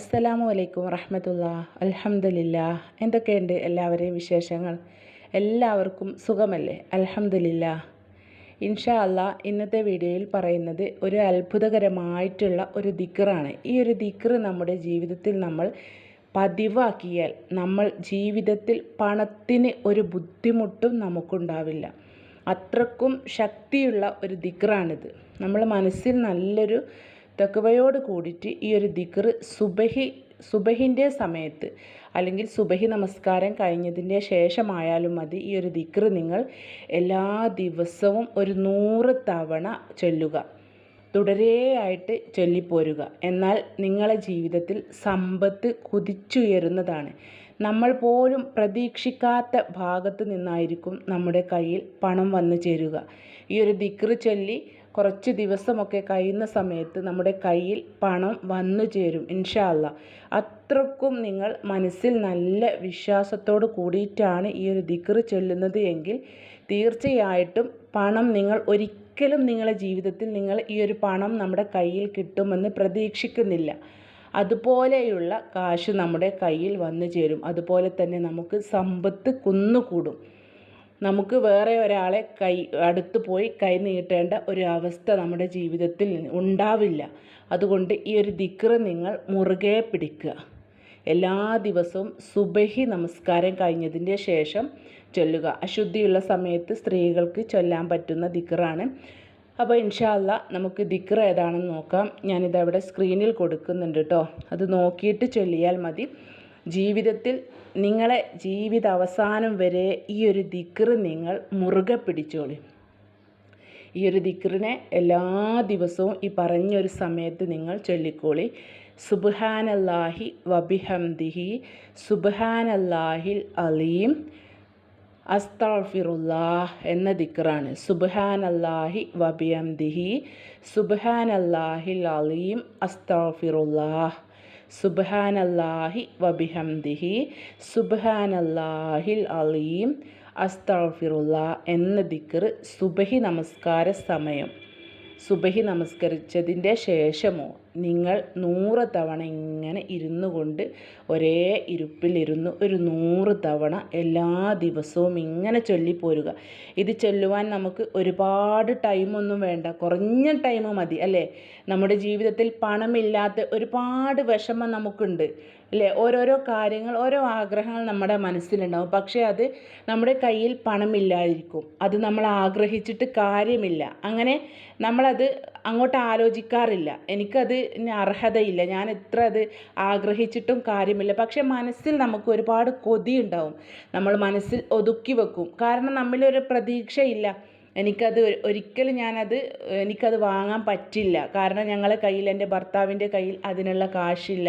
അസ്സലാമു അലൈക്കും വറഹമത്തുള്ള. അലഹമ്മദില്ല എന്തൊക്കെയുണ്ട് എല്ലാവരെയും വിശേഷങ്ങൾ? എല്ലാവർക്കും സുഖമല്ലേ? അലഹമ്മദില്ല ഇൻഷാ അല്ലാ ഇന്നത്തെ വീഡിയോയിൽ പറയുന്നത് ഒരു അത്ഭുതകരമായിട്ടുള്ള ഒരു ദിക്റാണ്. ഈ ഒരു ദിക്റ് നമ്മുടെ ജീവിതത്തിൽ നമ്മൾ പതിവാക്കിയാൽ നമ്മൾ ജീവിതത്തിൽ പണത്തിന് ഒരു ബുദ്ധിമുട്ടും നമുക്കുണ്ടാവില്ല. അത്രക്കും ശക്തിയുള്ള ഒരു ദിക്റാണിത്. നമ്മൾ മനസ്സിൽ നല്ലൊരു തക്കവയോട് കൂടിയിട്ട് ഈ ഒരു ദിക്റ് സുബഹി സുബഹിന്റെ സമയത്ത് അല്ലെങ്കിൽ സുബഹി നമസ്കാരം കഴിഞ്ഞതിന്റെ ശേഷമായാലും മതി ഈ ഒരു ദിക്റ് നിങ്ങൾ എല്ലാ ദിവസവും ഒരു നൂറ് തവണ ചൊല്ലുക. തുടരെയായിട്ട് ചൊല്ലിപ്പോരുക. എന്നാൽ നിങ്ങളെ ജീവിതത്തിൽ സമ്പത്ത് കുതിച്ചുയരുന്നതാണ്. നമ്മൾ പോലും പ്രതീക്ഷിക്കാത്ത ഭാഗത്ത് നിന്നായിരിക്കും നമ്മുടെ കയ്യിൽ പണം വന്നു ചേരുക. ഈ ഒരു ദിക്റ് ചൊല്ലി കുറച്ച് ദിവസമൊക്കെ കഴിയുന്ന സമയത്ത് നമ്മുടെ കയ്യിൽ പണം വന്നു ചേരും ഇൻഷാ അല്ലാ അത്രക്കും നിങ്ങൾ മനസ്സിൽ നല്ല വിശ്വാസത്തോട് കൂടിയിട്ടാണ് ഈ ഒരു ദിക്റ് ചൊല്ലുന്നത് എങ്കിൽ തീർച്ചയായിട്ടും പണം നിങ്ങൾ ഒരിക്കലും നിങ്ങളുടെ ജീവിതത്തിൽ നിങ്ങൾ ഈ ഒരു പണം നമ്മുടെ കയ്യിൽ കിട്ടുമെന്ന് പ്രതീക്ഷിക്കുന്നില്ല. അതുപോലെയുള്ള കാശ് നമ്മുടെ കയ്യിൽ വന്നു ചേരും. അതുപോലെ തന്നെ നമുക്ക് സമ്പത്ത് കുന്നുകൂടും. നമുക്ക് വേറെ ഒരാളെ കൈ അടുത്ത് പോയി കൈ നീട്ടേണ്ട ഒരു അവസ്ഥ നമ്മുടെ ജീവിതത്തിൽ ഉണ്ടാവില്ല. അതുകൊണ്ട് ഈ ഒരു ദിക്റ് നിങ്ങൾ മുറുകെ പിടിക്കുക. എല്ലാ ദിവസവും സുബഹി നമസ്കാരം കഴിഞ്ഞതിന്റെ ശേഷം ചൊല്ലുക. അശുദ്ധിയുള്ള സമയത്ത് സ്ത്രീകൾക്ക് ചൊല്ലാൻ പറ്റുന്ന ദിക്റാണ്. അപ്പോൾ ഇൻഷാല്ല നമുക്ക് ദിക്ർ ഏതാണെന്ന് നോക്കാം. ഞാനിതവിടെ സ്ക്രീനിൽ കൊടുക്കുന്നുണ്ട് കേട്ടോ. അത് നോക്കിയിട്ട് ചൊല്ലിയാൽ മതി. ജീവിതത്തിൽ നിങ്ങളെ ജീവിത അവസാനം വരെ ഈ ഒരു ദിക്റ് നിങ്ങൾ മുറുകെ പിടിച്ചോളി. ഈ ഒരു ദിക്റിനെ എല്ലാ ദിവസവും ഈ പറഞ്ഞൊരു സമയത്ത് നിങ്ങൾ ചൊല്ലിക്കോളി. സുബ്ഹാനല്ലാഹി വബിഹംദിഹി സുബ്ഹാനല്ലാഹിൽ അലീം അസ്താഫിറുല്ലാഹ് എന്ന ദിക്റാണ്. സുബ്ഹാനല്ലാഹി വബിഹംദിഹി സുബ്ഹാനല്ലാഹിൽ അലീം അസ്താഫിറുല്ലാഹ് സുബ്ഹാനല്ലാഹി വബിഹംദിഹി സുബ്ഹാനല്ലാഹിൽ അലീം അസ്തഫിറുല്ല എന്ന ദിക്കർ സുബഹി നമസ്കാര സമയം. സുബഹി നമസ്കരിച്ചതിന്റെ ശേഷമോ നിങ്ങൾ നൂറ് തവണ ഇങ്ങനെ ഇരുന്നു കൊണ്ട് ഒരേ ഇരുപ്പിലിരുന്ന് ഒരു നൂറ് തവണ എല്ലാ ദിവസവും ഇങ്ങനെ ചൊല്ലിപ്പോരുക ഇത് ചൊല്ലുവാൻ നമുക്ക് ഒരുപാട് ടൈമൊന്നും വേണ്ട. കുറഞ്ഞ ടൈം മതി അല്ലേ? നമ്മുടെ ജീവിതത്തിൽ പണമില്ലാത്ത ഒരുപാട് വിഷമം നമുക്കുണ്ട് അല്ലേ? ഓരോരോ കാര്യങ്ങൾ ഓരോ ആഗ്രഹങ്ങൾ നമ്മുടെ മനസ്സിലുണ്ടാവും. പക്ഷേ അത് നമ്മുടെ കയ്യിൽ പണമില്ലായിരിക്കും. അത് നമ്മൾ ആഗ്രഹിച്ചിട്ട് കാര്യമില്ല. അങ്ങനെ നമ്മളത് അങ്ങോട്ട് ആലോചിക്കാറില്ല. എനിക്കത് അർഹതയില്ല. ഞാൻ എത്ര അത് ആഗ്രഹിച്ചിട്ടും കാര്യമില്ല. പക്ഷേ മനസ്സിൽ നമുക്ക് ഒരുപാട് കൊതി ഉണ്ടാവും. നമ്മൾ മനസ്സിൽ ഒതുക്കി വെക്കും. കാരണം നമ്മളിലൊരു പ്രതീക്ഷയില്ല. എനിക്കത് ഒരിക്കലും ഞാനത് എനിക്കത് വാങ്ങാൻ പറ്റില്ല. കാരണം ഞങ്ങളെ കയ്യിൽ എന്റെ ഭർത്താവിന്റെ കയ്യിൽ അതിനുള്ള കാശില്ല.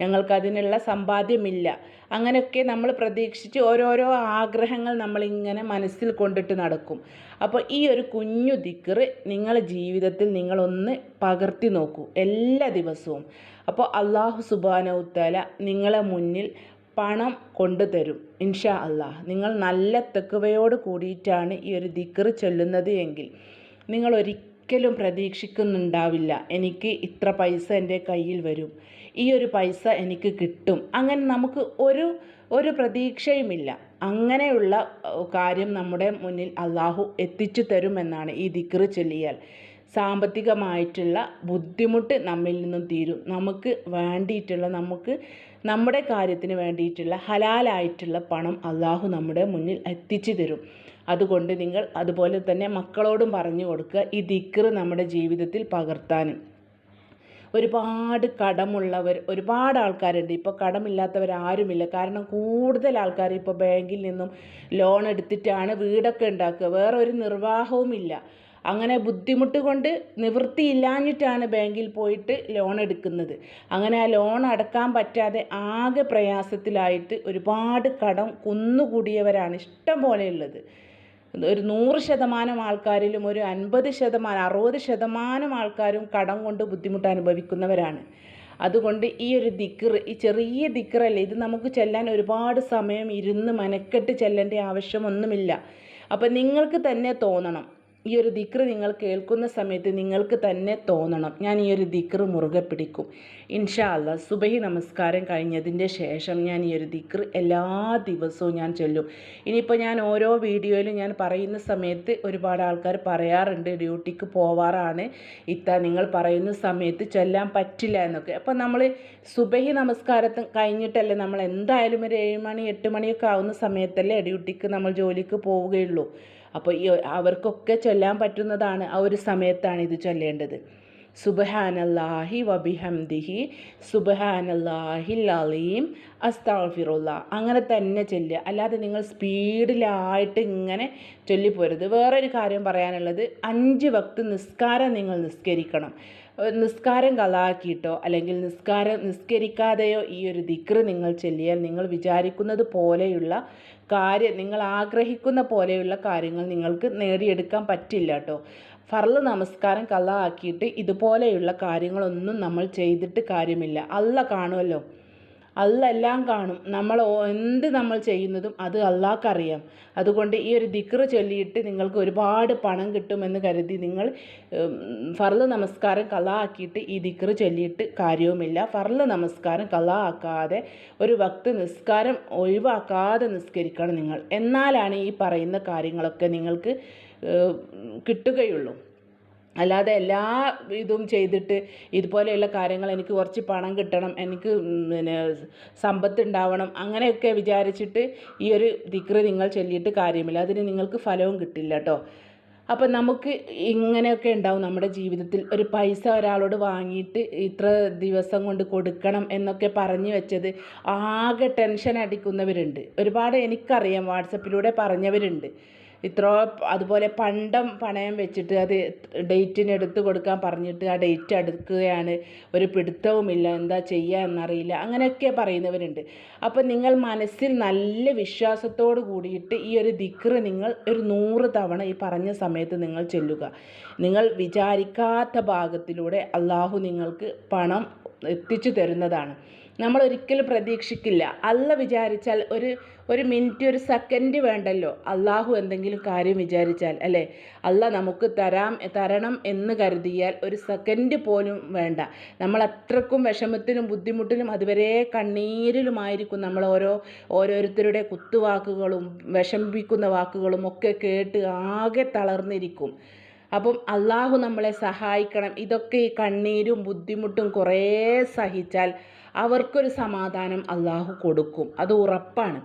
ഞങ്ങൾക്ക് അതിനുള്ള സമ്പാദ്യമില്ല. അങ്ങനെയൊക്കെ നമ്മൾ പ്രതീക്ഷിച്ച് ഓരോരോ ആഗ്രഹങ്ങൾ നമ്മളിങ്ങനെ മനസ്സിൽ കൊണ്ടിട്ട് നടക്കും. അപ്പോൾ ഈ ഒരു കുഞ്ഞു ദിക്കറ് നിങ്ങളുടെ ജീവിതത്തിൽ നിങ്ങളൊന്ന് പകർത്തി നോക്കൂ എല്ലാ ദിവസവും. അപ്പോൾ അള്ളാഹു സുബാനവുത്താല നിങ്ങളെ മുന്നിൽ പണം കൊണ്ടുതരും ഇൻഷാ അള്ളാഹ് നിങ്ങൾ നല്ല തെക്കുവയോട് കൂടിയിട്ടാണ് ഈ ഒരു ദിക്കറ് ചൊല്ലുന്നത് എങ്കിൽ നിങ്ങൾ ഒരിക്കലും പ്രതീക്ഷിക്കുന്നുണ്ടാവില്ല എനിക്ക് ഇത്ര പൈസ എന്റെ കയ്യിൽ വരും. ഈ ഒരു പൈസ എനിക്ക് കിട്ടും. അങ്ങനെ നമുക്ക് ഒരു ഒരു പ്രതീക്ഷയുമില്ല. അങ്ങനെയുള്ള കാര്യം നമ്മുടെ മുന്നിൽ അള്ളാഹു എത്തിച്ചു തരുമെന്നാണ് ഈ ദിക്റ് ചൊല്ലിയാൽ. സാമ്പത്തികമായിട്ടുള്ള ബുദ്ധിമുട്ട് നമ്മിൽ നിന്നും തീരും. നമുക്ക് വേണ്ടിയിട്ടുള്ള നമുക്ക് നമ്മുടെ കാര്യത്തിന് വേണ്ടിയിട്ടുള്ള ഹലാലായിട്ടുള്ള പണം അള്ളാഹു നമ്മുടെ മുന്നിൽ എത്തിച്ചു തരും. അതുകൊണ്ട് നിങ്ങൾ അതുപോലെ തന്നെ മക്കളോടും പറഞ്ഞു കൊടുക്കുക ഈ ദിക്റ് നമ്മുടെ ജീവിതത്തിൽ പകർത്താനും. ഒരുപാട് കടമുള്ളവർ ഒരുപാട് ആൾക്കാരുണ്ട്. ഇപ്പോൾ കടമില്ലാത്തവർ ആരുമില്ല. കാരണം കൂടുതൽ ആൾക്കാർ ഇപ്പോൾ ബാങ്കിൽ നിന്നും ലോൺ എടുത്തിട്ടാണ് വീടൊക്കെ ഉണ്ടാക്കുക. വേറെ ഒരു നിർവാഹവുമില്ല അങ്ങനെ ബുദ്ധിമുട്ട് കൊണ്ട് നിവൃത്തിയില്ലാഞ്ഞിട്ടാണ് ബാങ്കിൽ പോയിട്ട് ലോൺ എടുക്കുന്നത്. അങ്ങനെ ആ ലോൺ അടക്കാൻ പറ്റാതെ ആകെ പ്രയാസത്തിലായിട്ട് ഒരുപാട് കടം കുന്നുകൂടിയവരാണ് ഇഷ്ടം പോലെയുള്ളത് ഒരു നൂറ് ശതമാനം ആൾക്കാരിലും ഒരു അൻപത് ശതമാനം അറുപത് ശതമാനം ആൾക്കാരും കടം കൊണ്ട് ബുദ്ധിമുട്ട് അനുഭവിക്കുന്നവരാണ്. അതുകൊണ്ട് ഈ ഒരു ദിക്കർ ഈ ചെറിയ ദിക്കറല്ലേ ഇത് നമുക്ക് ചെല്ലാൻ ഒരുപാട് സമയം ഇരുന്ന് മനക്കെട്ട് ചെല്ലേണ്ട ആവശ്യമൊന്നുമില്ല. അപ്പം നിങ്ങൾക്ക് തന്നെ തോന്നണം. ഈ ഒരു ദിക്ർ നിങ്ങൾ കേൾക്കുന്ന സമയത്ത് നിങ്ങൾക്ക് തന്നെ തോന്നണം. ഞാൻ ഈ ഒരു ദിക്ർ മുറുകെ പിടിക്കും. ഇൻഷാ അല്ല സുബഹി നമസ്കാരം കഴിഞ്ഞതിന്റെ ശേഷം ഞാൻ ഈ ഒരു ദിക്ർ എല്ലാ ദിവസവും ഞാൻ ചൊല്ലും. ഇനിയിപ്പോൾ ഞാൻ ഓരോ വീഡിയോയിലും ഞാൻ പറയുന്ന സമയത്ത് ഒരുപാട് ആൾക്കാർ പറയാറുണ്ട് ഡ്യൂട്ടിക്ക് പോവാറാണ്. ഇത്ത നിങ്ങൾ പറയുന്ന സമയത്ത് ചൊല്ലാൻ പറ്റില്ല എന്നൊക്കെ. അപ്പോൾ നമ്മൾ സുബഹി നമസ്കാരത്തിന് കഴിഞ്ഞിട്ടല്ലേ നമ്മൾ എന്തായാലും ഒരു ഏഴ് മണി എട്ട് മണിയൊക്കെ ആവുന്ന സമയത്തല്ലേ ഡ്യൂട്ടിക്ക് നമ്മൾ ജോലിക്ക് പോവുകയുള്ളൂ. അപ്പോൾ ഈ അവർക്കൊക്കെ ചൊല്ലാൻ പറ്റുന്നതാണ് ആ ഒരു സമയത്താണ് ഇത് ചൊല്ലേണ്ടത്. സുബഹാനല്ലാഹി വബിഹംദിഹി സുബഹാനല്ലാഹിൽ അലീം അസ്താഫിറുള്ള അങ്ങനെ തന്നെ ചൊല്ലുക. അല്ലാതെ നിങ്ങൾ സ്പീഡിലായിട്ട് ഇങ്ങനെ ചൊല്ലിപ്പോരുത്. വേറൊരു കാര്യം പറയാനുള്ളത് അഞ്ച് വക്ത് നിസ്കാരം നിങ്ങൾ നിസ്കരിക്കണം. നിസ്കാരം കലാക്കിയിട്ടോ അല്ലെങ്കിൽ നിസ്കാരം നിസ്കരിക്കാതെയോ ഈ ഒരു ദിക്റ് നിങ്ങൾ ചൊല്ലിയാൽ നിങ്ങൾ വിചാരിക്കുന്നത് പോലെയുള്ള കാര്യം നിങ്ങൾ ആഗ്രഹിക്കുന്ന പോലെയുള്ള കാര്യങ്ങൾ നിങ്ങൾക്ക് നേടിയെടുക്കാൻ പറ്റില്ല കേട്ടോ ഫർൾ നമസ്കാരം കലാക്കിയിട്ട് ഇതുപോലെയുള്ള കാര്യങ്ങളൊന്നും നമ്മൾ ചെയ്തിട്ട് കാര്യമില്ല. അല്ല കാണുമല്ലോ അല്ല എല്ലാം കാണും. നമ്മൾ എന്ത് നമ്മൾ ചെയ്യുന്നതും അത് അള്ളാഹ്ക്കറിയാം. അതുകൊണ്ട് ഈ ഒരു ദിക്റ് ചൊല്ലിയിട്ട് നിങ്ങൾക്ക് ഒരുപാട് പണം കിട്ടുമെന്ന് കരുതി നിങ്ങൾ ഫർൾ നമസ്കാരം കല ആക്കിയിട്ട് ഈ ദിക്റ് ചൊല്ലിയിട്ട് കാര്യവുമില്ല. ഫർൾ നമസ്കാരം കല ആക്കാതെ ഒരു ഭക്ത് നിസ്കാരം ഒഴിവാക്കാതെ നിസ്കരിക്കണം നിങ്ങൾ. എന്നാലാണ് ഈ പറയുന്ന കാര്യങ്ങളൊക്കെ നിങ്ങൾക്ക് കിട്ടുകയുള്ളൂ. അല്ലാതെ എല്ലാ ഇതും ചെയ്തിട്ട് ഇതുപോലെയുള്ള കാര്യങ്ങൾ എനിക്ക് കുറച്ച് പണം കിട്ടണം എനിക്ക് പിന്നെ സമ്പത്ത് ഉണ്ടാവണം അങ്ങനെയൊക്കെ വിചാരിച്ചിട്ട് ഈ ഒരു ദിക്റ് നിങ്ങൾ ചൊല്ലിയിട്ട് കാര്യമില്ല. അതിന് നിങ്ങൾക്ക് ഫലവും കിട്ടില്ല കേട്ടോ അപ്പം നമുക്ക് ഇങ്ങനെയൊക്കെ ഉണ്ടാവും നമ്മുടെ ജീവിതത്തിൽ. ഒരു പൈസ ഒരാളോട് വാങ്ങിയിട്ട് ഇത്ര ദിവസം കൊണ്ട് കൊടുക്കണം എന്നൊക്കെ പറഞ്ഞു വെച്ചത് ആകെ ടെൻഷൻ അടിക്കുന്നവരുണ്ട്. ഒരുപാട് എനിക്കറിയാം വാട്സപ്പിലൂടെ പറഞ്ഞവരുണ്ട്. ഇത്ര അതുപോലെ പണ്ടം പണയം വെച്ചിട്ട് അത് ഡേറ്റിന് എടുത്ത് കൊടുക്കാൻ പറഞ്ഞിട്ട് ആ ഡേറ്റ് അടുക്കുകയാണ്. ഒരു പിടുത്തവുമില്ല. എന്താ ചെയ്യുക എന്നറിയില്ല. അങ്ങനെയൊക്കെ പറയുന്നവരുണ്ട്. അപ്പം നിങ്ങൾ മനസ്സിൽ നല്ല വിശ്വാസത്തോട് കൂടിയിട്ട് ഈ ഒരു ദിക്റ് നിങ്ങൾ ഒരു നൂറ് തവണ ഈ പറഞ്ഞ സമയത്ത് നിങ്ങൾ ചെല്ലുക. നിങ്ങൾ വിചാരിക്കാത്ത ഭാഗത്തിലൂടെ അള്ളാഹു നിങ്ങൾക്ക് പണം എത്തിച്ചു തരുന്നതാണ്. നമ്മൾ ഒരിക്കലും പ്രതീക്ഷിക്കില്ല. അല്ല വിചാരിച്ചാൽ ഒരു ഒരു മിനിറ്റ് ഒരു സെക്കൻഡ് വേണ്ടല്ലോ. അള്ളാഹു എന്തെങ്കിലും കാര്യം വിചാരിച്ചാൽ അല്ലേ? അല്ല നമുക്ക് തരാം തരണം എന്ന് കരുതിയാൽ ഒരു സെക്കൻഡ് പോലും വേണ്ട. നമ്മൾ അത്രക്കും വിഷമത്തിലും ബുദ്ധിമുട്ടിലും അതുവരെ കണ്ണീരിലുമായിരിക്കും നമ്മൾ ഓരോ ഓരോരുത്തരുടെ കുത്തുവാക്കുകളും വിഷമിപ്പിക്കുന്ന വാക്കുകളും ഒക്കെ കേട്ട് ആകെ തളർന്നിരിക്കും. അപ്പം അള്ളാഹു നമ്മളെ സഹായിക്കണം. ഇതൊക്കെ ഈ കണ്ണീരും ബുദ്ധിമുട്ടും കുറേ സഹിച്ചാൽ അവർക്കൊരു സമാധാനം അള്ളാഹു കൊടുക്കും. അത് ഉറപ്പാണ്.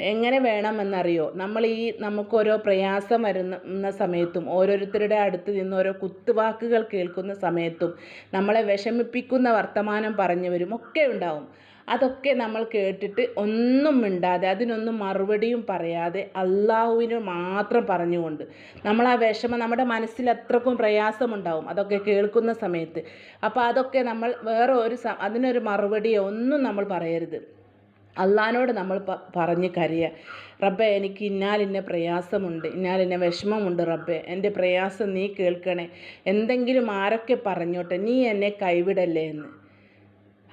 എങ്ങനെ വേണമെന്നറിയോ? നമ്മൾ ഈ നമുക്ക് ഓരോ പ്രയാസം വരുന്ന സമയത്തും ഓരോരുത്തരുടെ അടുത്ത് നിന്ന് ഓരോ കുത്തുവാക്കുകൾ കേൾക്കുന്ന സമയത്തും നമ്മളെ വിഷമിപ്പിക്കുന്ന വർത്തമാനം പറഞ്ഞവരും ഒക്കെ ഉണ്ടാവും. അതൊക്കെ നമ്മൾ കേട്ടിട്ട് ഒന്നും മിണ്ടാതെ അതിനൊന്നും മറുപടിയും പറയാതെ അള്ളാഹുവിന് മാത്രം പറഞ്ഞുകൊണ്ട് നമ്മൾ ആ വിഷമം നമ്മുടെ മനസ്സിൽ അത്രക്കും പ്രയാസമുണ്ടാവും. അതൊക്കെ കേൾക്കുന്ന സമയത്ത്. അപ്പോൾ അതൊക്കെ നമ്മൾ വേറെ ഒരു അതിനൊരു മറുപടിയോ ഒന്നും നമ്മൾ പറയരുത്. അള്ളഹാനോട് നമ്മൾ പറഞ്ഞ് കരയുക റബ്ബെ എനിക്ക് ഇന്നാലിന്ന പ്രയാസമുണ്ട്. ഇന്നാലിന്ന വിഷമമുണ്ട് റബ്ബെ. എന്റെ പ്രയാസം നീ കേൾക്കണേ. എന്തെങ്കിലും ആരൊക്കെ പറഞ്ഞോട്ടെ നീ എന്നെ കൈവിടല്ലേ എന്ന്.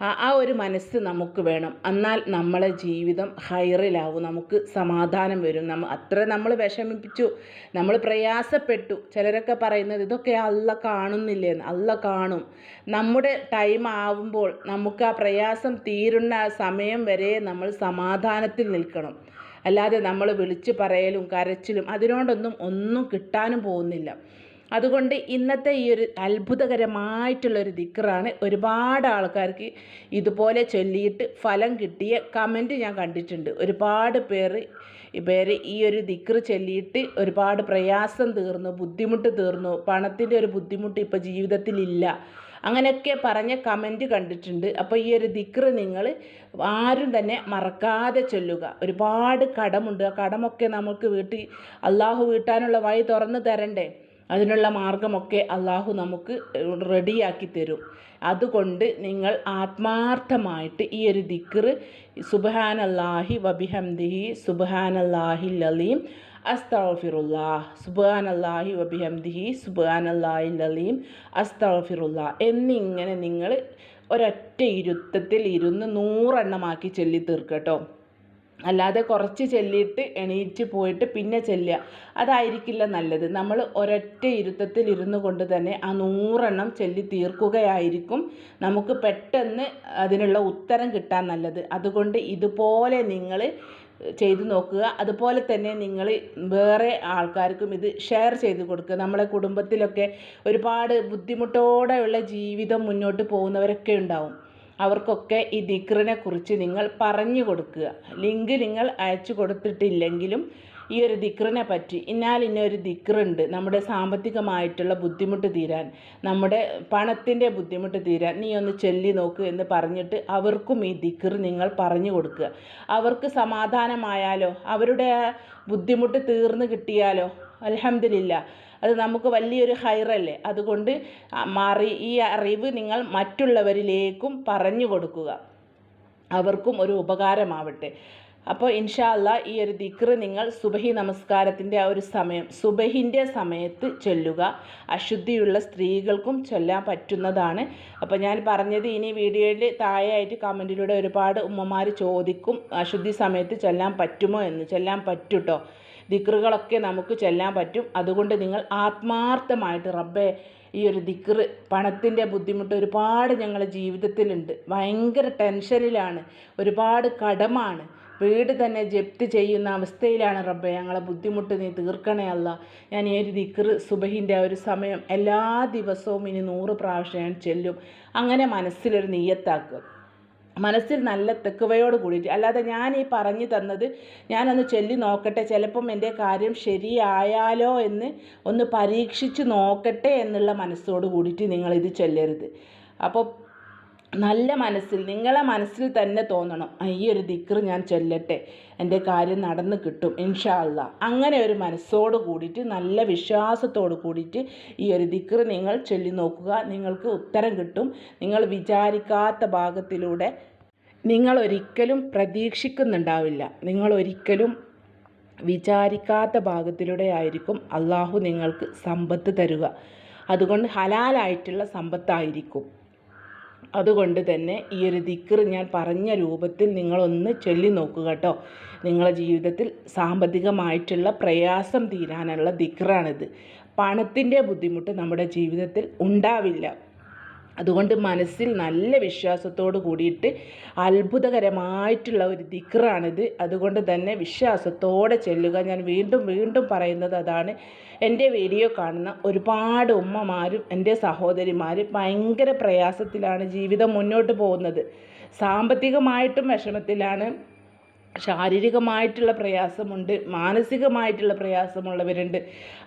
ആ ഒരു മനസ്സ് നമുക്ക് വേണം. എന്നാൽ നമ്മളെ ജീവിതം ഹൈറിലാവും. നമുക്ക് സമാധാനം വരും. നമ്മ അത്ര നമ്മൾ വിഷമിപ്പിച്ചു. നമ്മൾ പ്രയാസപ്പെട്ടു. ചിലരൊക്കെ പറയുന്നത് ഇതൊക്കെ അല്ല കാണുന്നില്ലേന്ന് അല്ല കാണും. നമ്മുടെ ടൈം ആവുമ്പോൾ നമുക്ക് ആ പ്രയാസം തീരുന്ന സമയം വരെ നമ്മൾ സമാധാനത്തിൽ നിൽക്കണം. അല്ലാതെ നമ്മൾ വിളിച്ചു പറയലും കരച്ചിലും അതിനോടൊന്നും ഒന്നും കിട്ടാനും പോകുന്നില്ല. അതുകൊണ്ട് ഇന്നത്തെ ഈ ഒരു അത്ഭുതകരമായിട്ടുള്ളൊരു ദിക്കറാണ് ഒരുപാട് ആൾക്കാർക്ക് ഇതുപോലെ ചൊല്ലിയിട്ട് ഫലം കിട്ടിയ കമന്റ് ഞാൻ കണ്ടിട്ടുണ്ട്. ഒരുപാട് പേര് പേര് ഈ ഒരു ദിക്റ് ചൊല്ലിയിട്ട് ഒരുപാട് പ്രയാസം തീർന്നു ബുദ്ധിമുട്ട് തീർന്നു പണത്തിന്റെ ഒരു ബുദ്ധിമുട്ട് ഇപ്പോൾ ജീവിതത്തിലില്ല. അങ്ങനെയൊക്കെ പറഞ്ഞ കമന്റ് കണ്ടിട്ടുണ്ട്. അപ്പോൾ ഈ ഒരു ദിക്റ് നിങ്ങൾ ആരും തന്നെ മറക്കാതെ ചൊല്ലുക. ഒരുപാട് കടമുണ്ട്. ആ കടമൊക്കെ നമുക്ക് വീട്ടിൽ അള്ളാഹു വീട്ടാനുള്ള വഴി തുറന്ന് തരണ്ടേ? അതിനുള്ള മാർഗമൊക്കെ അള്ളാഹു നമുക്ക് റെഡിയാക്കി തരും. അതുകൊണ്ട് നിങ്ങൾ ആത്മാർത്ഥമായിട്ട് ഈ ഒരു ദിക്റ് സുബഹാനല്ലാഹി വബിഹംദിഹി സുബഹാനല്ലാഹി ലലീം അസ്തഫിറുല്ലാ സുബാനല്ലാഹി വബിഹംദിഹി സുബാനല്ലാഹി ലലീം അസ്തഫിറുല്ലാ എന്നിങ്ങനെ നിങ്ങൾ ഒരൊറ്റ ഇരുത്തത്തിൽ ഇരുന്ന് നൂറെണ്ണമാക്കി ചൊല്ലി തീർക്കട്ടോ അല്ലാതെ കുറച്ച് ചെല്ലിയിട്ട് എണീറ്റ് പോയിട്ട് പിന്നെ ചെല്ലുക. അതായിരിക്കില്ല നല്ലത്. നമ്മൾ ഒരൊറ്റ ഇരുത്തത്തിൽ ഇരുന്നു കൊണ്ട് തന്നെ ആ നൂറെണ്ണം ചൊല്ലി തീർക്കുകയായിരിക്കും നമുക്ക് പെട്ടെന്ന് അതിനുള്ള ഉത്തരം കിട്ടാൻ നല്ലത്. അതുകൊണ്ട് ഇതുപോലെ നിങ്ങൾ ചെയ്തു നോക്കുക. അതുപോലെ തന്നെ നിങ്ങൾ വേറെ ആൾക്കാർക്കും ഇത് ഷെയർ ചെയ്ത് കൊടുക്കുക. നമ്മളെ കുടുംബത്തിലൊക്കെ ഒരുപാട് ബുദ്ധിമുട്ടോടെയുള്ള ജീവിതം മുന്നോട്ട് പോകുന്നവരൊക്കെ ഉണ്ടാവും. അവർക്കൊക്കെ ഈ ദിക്റിനെ കുറിച്ച് നിങ്ങൾ പറഞ്ഞു കൊടുക്കുക. ലിങ്ക് നിങ്ങൾ അയച്ചു കൊടുത്തിട്ടില്ലെങ്കിലും ഈ ഒരു ദിക്റിനെ പറ്റി ഇന്നാൽ ഇന്നൊരു ദിക്റുണ്ട്. നമ്മുടെ സാമ്പത്തികമായിട്ടുള്ള ബുദ്ധിമുട്ട് തീരാൻ നമ്മുടെ പണത്തിന്റെ ബുദ്ധിമുട്ട് തീരാൻ നീ ഒന്ന് ചൊല്ലി നോക്ക് എന്ന് പറഞ്ഞിട്ട് അവർക്കും ഈ ദിക്ർ നിങ്ങൾ പറഞ്ഞു കൊടുക്കുക. അവർക്ക് സമാധാനമായാലോ അവരുടെ ബുദ്ധിമുട്ട് തീർന്നു കിട്ടിയാലോ അലഹമില്ല അത് നമുക്ക് വലിയൊരു ഹൈറല്ലേ? അതുകൊണ്ട് മാറി ഈ അറിവ് നിങ്ങൾ മറ്റുള്ളവരിലേക്കും പറഞ്ഞു കൊടുക്കുക. അവർക്കും ഒരു ഉപകാരമാവട്ടെ. അപ്പോൾ ഇൻഷാ അല്ല ഈ ഒരു ദിക്ർ നിങ്ങൾ സുബഹി നമസ്കാരത്തിന്റെ ആ ഒരു സമയം സുബഹിന്റെ സമയത്ത് ചൊല്ലുക. അശുദ്ധിയുള്ള സ്ത്രീകൾക്കും ചൊല്ലാൻ പറ്റുന്നതാണ്. അപ്പോൾ ഞാൻ പറഞ്ഞത് ഇനി വീഡിയോയിൽ താഴെയായിട്ട് കമന്റിലൂടെ ഒരുപാട് ഉമ്മമാർ ചോദിക്കും അശുദ്ധി സമയത്ത് ചൊല്ലാൻ പറ്റുമോ എന്ന്. ചൊല്ലാൻ പറ്റുട്ടോ? ദിക്റുകളൊക്കെ നമുക്ക് ചൊല്ലാൻ പറ്റും. അതുകൊണ്ട് നിങ്ങൾ ആത്മാർത്ഥമായിട്ട് റബ്ബെ ഈ ഒരു ദിക്റ് പണത്തിന്റെ ബുദ്ധിമുട്ട് ഒരുപാട് ഞങ്ങളുടെ ജീവിതത്തിലുണ്ട്. ഭയങ്കര ടെൻഷനിലാണ്. ഒരുപാട് കടമാണ്. വീട് തന്നെ ജപ്തി ചെയ്യുന്ന അവസ്ഥയിലാണ് റബ്ബെ. ഞങ്ങളെ ബുദ്ധിമുട്ട് നീ തീർക്കണേ അല്ല. ഞാൻ ഈ ഒരു ദിക്ർ സുബഹിന്റെ ഒരു സമയം എല്ലാ ദിവസവും ഇനി നൂറ് പ്രാവശ്യം ഞാൻ ചെല്ലും. അങ്ങനെ മനസ്സിലൊരു നീയത്താക്കുക മനസ്സിൽ നല്ല തെക്കുവയോട് കൂടിയിട്ട്. അല്ലാതെ ഞാൻ ഈ പറഞ്ഞു തന്നത് ഞാനൊന്ന് ചൊല്ലി നോക്കട്ടെ. ചിലപ്പം എന്റെ കാര്യം ശരിയായാലോ എന്ന് ഒന്ന് പരീക്ഷിച്ച് നോക്കട്ടെ എന്നുള്ള മനസ്സോട് കൂടിയിട്ട് നിങ്ങളിത് ചൊല്ലരുത്. അപ്പോൾ നല്ല മനസ്സിൽ നിങ്ങളെ മനസ്സിൽ തന്നെ തോന്നണം. ഈ ഒരു ദിക്ർ ഞാൻ ചൊല്ലട്ടെ. എന്റെ കാര്യം നടന്ന് കിട്ടും. ഇൻഷാല്ല അങ്ങനെ ഒരു മനസ്സോട് കൂടിയിട്ട് നല്ല വിശ്വാസത്തോട് കൂടിയിട്ട് ഈ ഒരു ദിക്ർ നിങ്ങൾ ചൊല്ലി നോക്കുക. നിങ്ങൾക്ക് ഉത്തരം കിട്ടും. നിങ്ങൾ വിചാരിക്കാത്ത ഭാഗത്തിലൂടെ നിങ്ങൾ ഒരിക്കലും പ്രതീക്ഷിക്കുന്നുണ്ടാവില്ല. നിങ്ങൾ ഒരിക്കലും വിചാരിക്കാത്ത ഭാഗത്തിലൂടെ ആയിരിക്കും അള്ളാഹു നിങ്ങൾക്ക് സമ്പത്ത് തരുക. അതുകൊണ്ട് ഹലാലായിട്ടുള്ള സമ്പത്തായിരിക്കും. അതുകൊണ്ട് തന്നെ ഈ ഒരു ദിക്ർ ഞാൻ പറഞ്ഞ രൂപത്തിൽ നിങ്ങളൊന്ന് ചൊല്ലി നോക്കുക കേട്ടോ. നിങ്ങളുടെ ജീവിതത്തിൽ സാമ്പത്തികമായിട്ടുള്ള പ്രയാസം തീരാനുള്ള ദിക്റാണിത്. പണത്തിന്റെ ബുദ്ധിമുട്ട് നമ്മുടെ ജീവിതത്തിൽ ഉണ്ടാവില്ല. അതുകൊണ്ട് മനസ്സിൽ നല്ല വിശ്വാസത്തോട് കൂടിയിട്ട് അത്ഭുതകരമായിട്ടുള്ള ഒരു ദിക്റാണിത്. അതുകൊണ്ട് തന്നെ വിശ്വാസത്തോടെ ചെല്ലുക. ഞാൻ വീണ്ടും വീണ്ടും പറയുന്നത് അതാണ്. എന്റെ വീഡിയോ കാണുന്ന ഒരുപാട് ഉമ്മമാരും എന്റെ സഹോദരിമാരും ഭയങ്കര പ്രയാസത്തിലാണ് ജീവിതം മുന്നോട്ട് പോകുന്നത്. സാമ്പത്തികമായിട്ടും വിഷമത്തിലാണ്. ശാരീരികമായിട്ടുള്ള പ്രയാസമുണ്ട് മാനസികമായിട്ടുള്ള പ്രയാസമുള്ളവരുണ്ട്.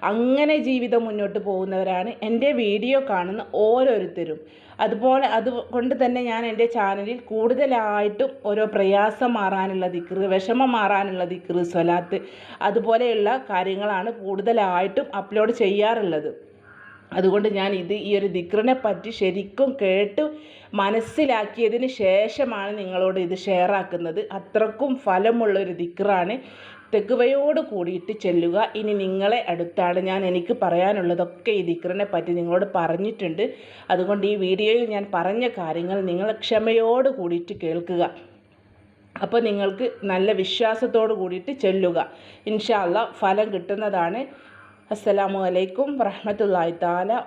അങ്ങനെ ജീവിതം മുന്നോട്ട് പോകുന്നവരാണ് എന്റെ വീഡിയോ കാണുന്ന ഓരോരുത്തരും. അതുപോലെ അതുകൊണ്ട് തന്നെ ഞാൻ എന്റെ ചാനലിൽ കൂടുതലായിട്ടും ഓരോ പ്രയാസം മാറാനുള്ള ദിക്റ് വിഷമം മാറാനുള്ള ദിക്റ് സ്വലാത്ത് അതുപോലെയുള്ള കാര്യങ്ങളാണ് കൂടുതലായിട്ടും അപ്ലോഡ് ചെയ്യാറുള്ളത്. അതുകൊണ്ട് ഞാൻ ഇത് ഈ ഒരു ദിക്റിനെ പറ്റി ശരിക്കും കേട്ട് മനസ്സിലാക്കിയതിന് ശേഷമാണ് നിങ്ങളോട് ഇത് ഷെയർ ആക്കുന്നത്. അത്രക്കും ഫലമുള്ള ഒരു ദിക്റാണ്. തെക്കുവയോട് കൂടിയിട്ട് ചെല്ലുക. ഇനി നിങ്ങളെ അടുത്താണ് ഞാൻ എനിക്ക് പറയാനുള്ളതൊക്കെ ഈ ദിക്റിനെ പറ്റി നിങ്ങളോട് പറഞ്ഞിട്ടുണ്ട്. അതുകൊണ്ട് ഈ വീഡിയോയിൽ ഞാൻ പറഞ്ഞ കാര്യങ്ങൾ നിങ്ങൾ ക്ഷമയോട് കൂടിയിട്ട് കേൾക്കുക. അപ്പോൾ നിങ്ങൾക്ക് നല്ല വിശ്വാസത്തോട് കൂടിയിട്ട് ചെല്ലുക. ഇൻഷാല്ല ഫലം കിട്ടുന്നതാണ്. അസ്സലാമു അലൈക്കും വറഹമത്തല്ലാഹി താല